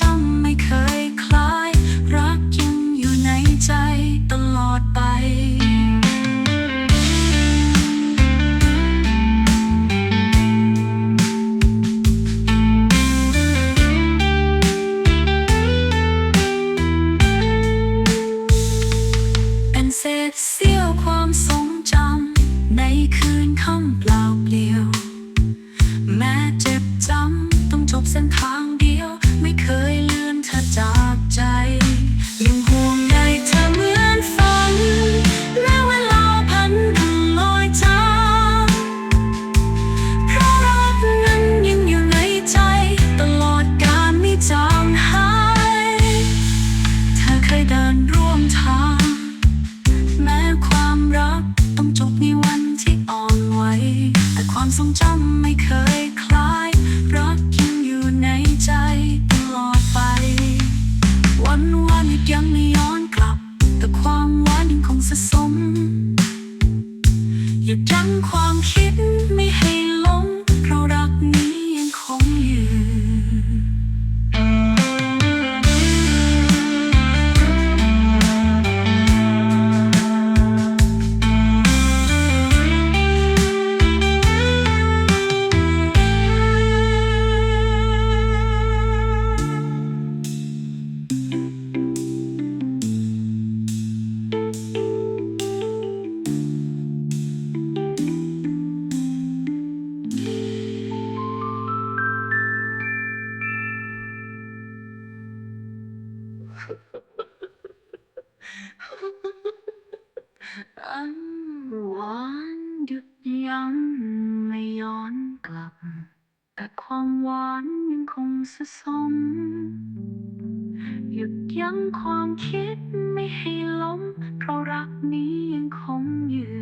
จ้ไม่เคยคลาย รักยังอยู่ในใจตลอดไปเศษเสี้ยวความทรงจำในคืนค่ำ ทรงจำไม่เคยคลาย รักยังอยู่ในใจตลอดไป วันวันยังไม่ย้อนกลับ แต่ความหวานยังคงสะสมอย่าดังความคิดไม่ อันหวานหยุดยังไม่ย้อนกลับ แต่ความหวานยังคงสะสม หยุดยั้งความคิดไม่ให้ล้ม เพราะรักนี้ยังคงอยู่